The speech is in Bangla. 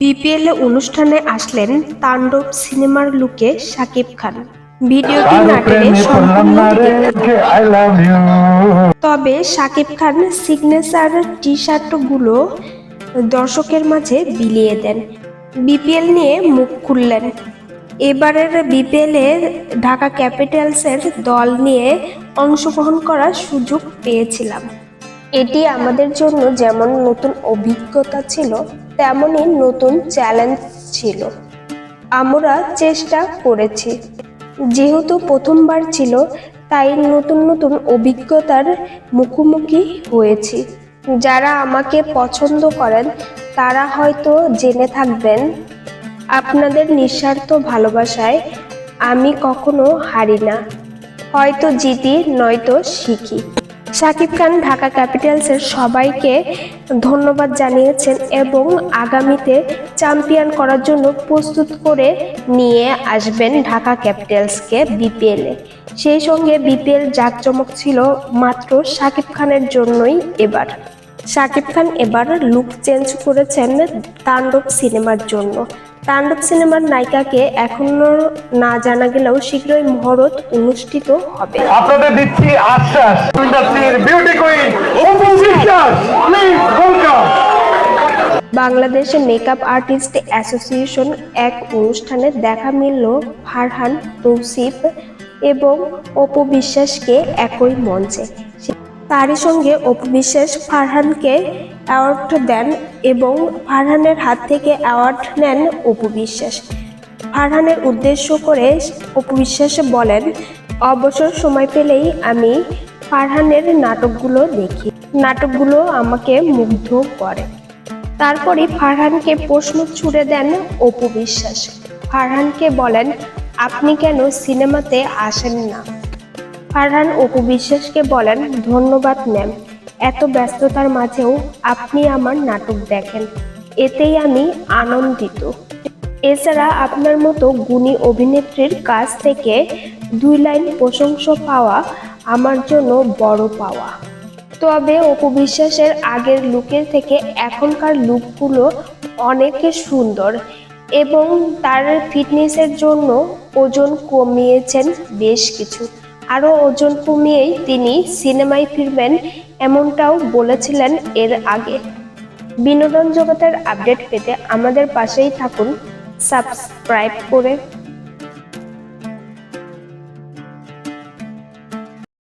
বিপিএল অনুষ্ঠানে আসলেন তাণ্ডব সিনেমার লুকে শাকিব খান। ভিডিওটি তবে শাকিব খান সিগনেচার টি শার্টগুলো দর্শকের মাঝে বিলিয়ে দেন। বিপিএল নিয়ে মুখ খুললেন। এবারের বিপিএলে ঢাকা ক্যাপিটালসের দল নিয়ে অংশগ্রহণ করার সুযোগ পেয়েছিলাম। এটি আমাদের জন্য যেমন নতুন অভিজ্ঞতা ছিল তেমনই নতুন চ্যালেঞ্জ ছিল। আমরা চেষ্টা করেছি। যেহেতু প্রথমবার ছিল, তাই নতুন নতুন অভিজ্ঞতার মুখোমুখি হয়েছি। যারা আমাকে পছন্দ করেন, তারা হয়তো জেনে থাকবেন, আপনাদের নিঃস্বার্থ ভালোবাসায় আমি কখনো হারি না। হয়তো জিতি, নয়তো শিখি। শাকিব খান ঢাকা ক্যাপিটালসের সবাইকে ধন্যবাদ জানিয়েছেন এবং আগামীতে চ্যাম্পিয়ন করার জন্য প্রস্তুত করে নিয়ে আসবেন ঢাকা ক্যাপিটালসকে বিপিএলে। সেই সঙ্গে বিপিএল জাঁকজমক ছিল মাত্র শাকিব খানের জন্যই এবার। শাকিব খান এবার লুক চেঞ্জ করেছেন তাণ্ডব সিনেমার জন্য। তাণ্ডব সিনেমার নায়িকাকে এখনও না জানা গেলেও শীঘ্রই মহরত অনুষ্ঠিত হবে। আপনাদের দিচ্ছি আশ্বাস। Beauty queen Bangladesh makeup artist association এক অনুষ্ঠানে দেখা মিলল ফারহান তৌসিফ এবং অপু বিশ্বাসকে একই মঞ্চে। তারই সঙ্গে অপু বিশ্বাস ফারহানকে অ্যাওয়ার্ড দেন এবং ফারহানের হাত থেকে অ্যাওয়ার্ড নেন অপু বিশ্বাস ফারহানের উদ্দেশ্য করে অপু বিশ্বাস বলেন, অবসর সময় পেলেই আমি ফারহানের নাটকগুলো দেখি। নাটকগুলো আমাকে মুগ্ধ করে। তারপরে ফারহানকে প্রশ্ন ছুড়ে দেন অপু বিশ্বাস ফারহানকে বলেন, আপনি কেন সিনেমাতে আসেন না? ফারহান অপু বিশ্বাসকে বলেন, ধন্যবাদ ম্যাম এত ব্যস্ততার মাঝেও আপনি আমার নাটক দেখেন। এতেই আমি আনন্দিত। এছাড়া আপনার মতো গুণী অভিনেত্রীর কাছ থেকে দুই লাইন প্রশংসা পাওয়া আমার জন্য বড় পাওয়া। তবে অপু বিশ্বাসের আগের লুকের থেকে এখনকার লুকগুলো অনেক সুন্দর এবং তার ফিটনেসের জন্য ওজন কমিয়েছেন বেশ কিছু। আরও ওজন কমিয়েই তিনি সিনেমায় ফিরবেন এমনটাও বলেছিলেন এর আগে। বিনোদন জগতের আপডেট পেতে আমাদের পাশেই থাকুন, সাবস্ক্রাইব করে